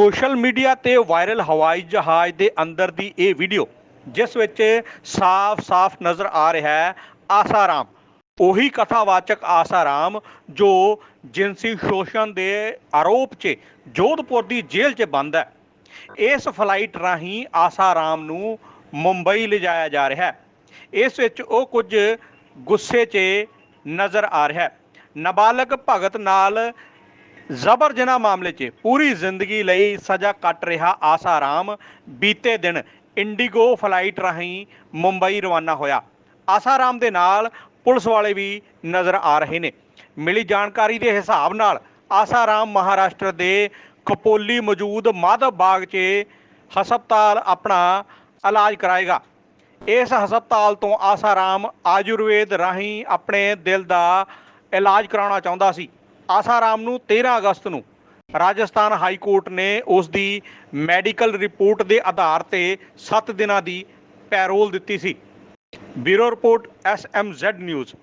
Social media ਤੇ viral ਹਵਾਈ ਜਹਾਜ਼ ਦੇ ਅੰਦਰ ਦੀ ਇਹ ਵੀਡੀਓ, ਜਿਸ ਵਿੱਚ ਸਾਫ਼-ਸਾਫ਼ ਨਜ਼ਰ ਆ ਰਿਹਾ ਹੈ ਆਸਾਰਾਮ। ਉਹੀ ਕਥਾਵਾਚਕ ਆਸਾਰਾਮ ਜੋ ਜਿਨਸੀ ਸ਼ੋਸ਼ਣ ਦੇ ਆਰੋਪ 'ਚ ਜੋਧਪੁਰ ਦੀ ਜੇਲ੍ਹ 'ਚ ਬੰਦ ਹੈ। ਇਸ ਫਲਾਈਟ ਰਾਹੀਂ ਆਸਾਰਾਮ ਨੂੰ ਮੁੰਬਈ ਲਿਜਾਇਆ ਜਾ ਰਿਹਾ ਹੈ। ਇਸ ਵਿੱਚ ਉਹ ਕੁਝ ਗੁੱਸੇ 'ਚ ਨਜ਼ਰ ਆ ਰਿਹਾ ਹੈ। ਨਾਬਾਲਗ ਭਗਤ ਨਾਲ ਜ਼ਬਰ ਜਨਾਹ ਮਾਮਲੇ 'ਚ ਪੂਰੀ ਜ਼ਿੰਦਗੀ ਲਈ ਸਜ਼ਾ ਕੱਟ ਰਿਹਾ ਆਸਾਰਾਮ ਬੀਤੇ ਦਿਨ ਇੰਡੀਗੋ ਫਲਾਈਟ ਰਾਹੀਂ ਮੁੰਬਈ ਰਵਾਨਾ ਹੋਇਆ। ਆਸਾਰਾਮ ਦੇ ਨਾਲ ਪੁਲਿਸ ਵਾਲੇ ਵੀ ਨਜ਼ਰ ਆ ਰਹੇ ਨੇ। ਮਿਲੀ ਜਾਣਕਾਰੀ ਦੇ ਹਿਸਾਬ ਨਾਲ ਆਸਾਰਾਮ ਮਹਾਰਾਸ਼ਟਰ ਦੇ ਕਪੋਲੀ ਮੌਜੂਦ ਮਾਧਵ ਬਾਗ 'ਚ ਹਸਪਤਾਲ ਆਪਣਾ ਇਲਾਜ ਕਰਾਏਗਾ। ਇਸ ਹਸਪਤਾਲ ਤੋਂ ਆਸਾਰਾਮ ਆਯੁਰਵੇਦ ਰਾਹੀਂ ਆਪਣੇ ਦਿਲ ਦਾ ਇਲਾਜ ਕਰਾਉਣਾ ਚਾਹੁੰਦਾ ਸੀ। ਆਸਾਰਾਮ ਨੂੰ 13 ਅਗਸਤ ਨੂੰ ਰਾਜਸਥਾਨ ਹਾਈ ਕੋਰਟ ਨੇ ਉਸ ਦੀ ਮੈਡੀਕਲ ਰਿਪੋਰਟ ਦੇ ਆਧਾਰ ਤੇ 7 ਦਿਨਾਂ ਦੀ ਪੈਰੋਲ ਦਿੱਤੀ ਸੀ। Bureau report SMZ news